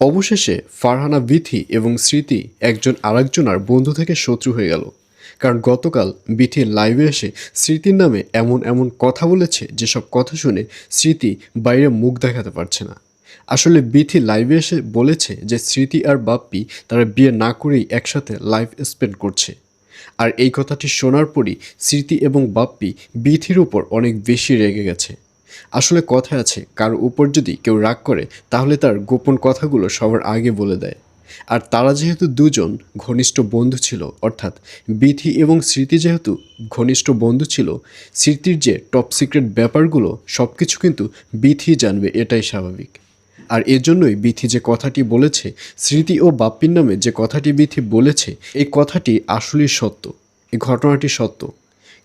অবশেষে ফারহানা বিথি এবং স্মৃতি একজন আরেকজনার বন্ধু থেকে শত্রু হয়ে গেল। কারণ গতকাল বিথি লাইভে এসে স্মৃতির নামে এমন এমন কথা বলেছে যেসব কথা শুনে স্মৃতি বাইরে মুখ দেখাতে পারছে না। আসলে বিথি লাইভে এসে বলেছে যে স্মৃতি আর বাপ্পি তারা বিয়ে না করেই একসাথে লাইফ স্পেন্ড করছে। আর এই কথাটি শোনার পরই স্মৃতি এবং বাপ্পি বিথির উপর অনেক বেশি রেগে গেছে। আসলে কথা আছে, কারও উপর যদি কেউ রাগ করে, তাহলে তার গোপন কথাগুলো সবার আগে বলে দেয়। আর তারা যেহেতু দুজন ঘনিষ্ঠ বন্ধু ছিল, অর্থাৎ বিথি এবং স্মৃতি যেহেতু ঘনিষ্ঠ বন্ধু ছিল, স্মৃতির যে টপ সিক্রেট ব্যাপারগুলো সব কিছু কিন্তু বিথি জানবে, এটাই স্বাভাবিক। আর এজন্যই বিথি যে কথাটি বলেছে, স্মৃতি ও বাপ্পির নামে যে কথাটি বিথি বলেছে, এই কথাটি আসলেই সত্য, এই ঘটনাটি সত্য।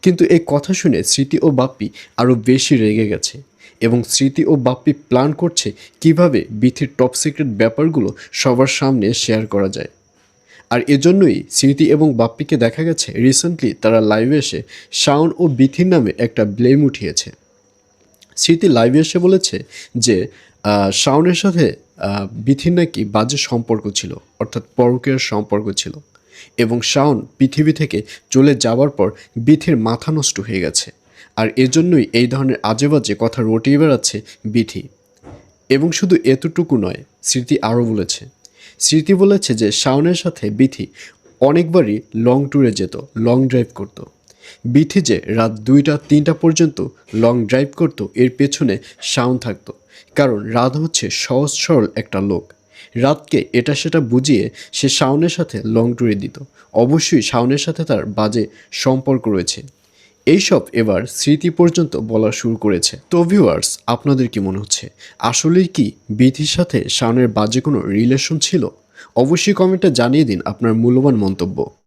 কিন্তু এই কথা শুনে স্মৃতি ও বাপ্পি আরও বেশি রেগে গেছে। এবং স্মৃতি ও বাপ্পি প্ল্যান করছে কীভাবে বিথির টপ সিক্রেট ব্যাপারগুলো সবার সামনে শেয়ার করা যায়। আর এজন্যই স্মৃতি এবং বাপ্পিকে দেখা গেছে রিসেন্টলি তারা লাইভে এসে শাওন ও বিথির নামে একটা ব্লেম উঠিয়েছে। স্মৃতি লাইভে এসে বলেছে যে শাওনের সাথে বিথির নাকি বাজে সম্পর্ক ছিল, অর্থাৎ পরকের সম্পর্ক ছিল। এবং শাওন পৃথিবী থেকে চলে যাওয়ার পর বিথির মাথা নষ্ট হয়ে গেছে। আর এজন্যই এই ধরনের আজে বাজে কথা রটিয়ে বেড়াচ্ছে বিথি এবং শুধু এতটুকু নয়, স্মৃতি আরও বলেছে। স্মৃতি বলেছে যে শাওনের সাথে বিথি অনেকবারই লং ট্যুরে যেত লং ড্রাইভ করত। বিথি যে রাত দুইটা, তিনটা পর্যন্ত লং ড্রাইভ করত, এর পেছনে শাওন থাকতো। কারণ রাত হচ্ছে সহজ সরল একটা লোক। রাতকে এটা সেটা বুঝিয়ে সে শাওনের সাথে লং ট্যুরে দিত। অবশ্যই শাওনের সাথে তার বাজে সম্পর্ক রয়েছে। এইসব এবার স্মৃতি পর্যন্ত বলা শুরু করেছে। তো ভিউয়ার্স আপনাদের কি মনে হচ্ছে? আসলেই কি বিথির সাথে শানের বাজে কোনো রিলেশন ছিল? অবশ্যই কমেন্টে জানিয়ে দিন আপনার মূল্যবান মন্তব্য।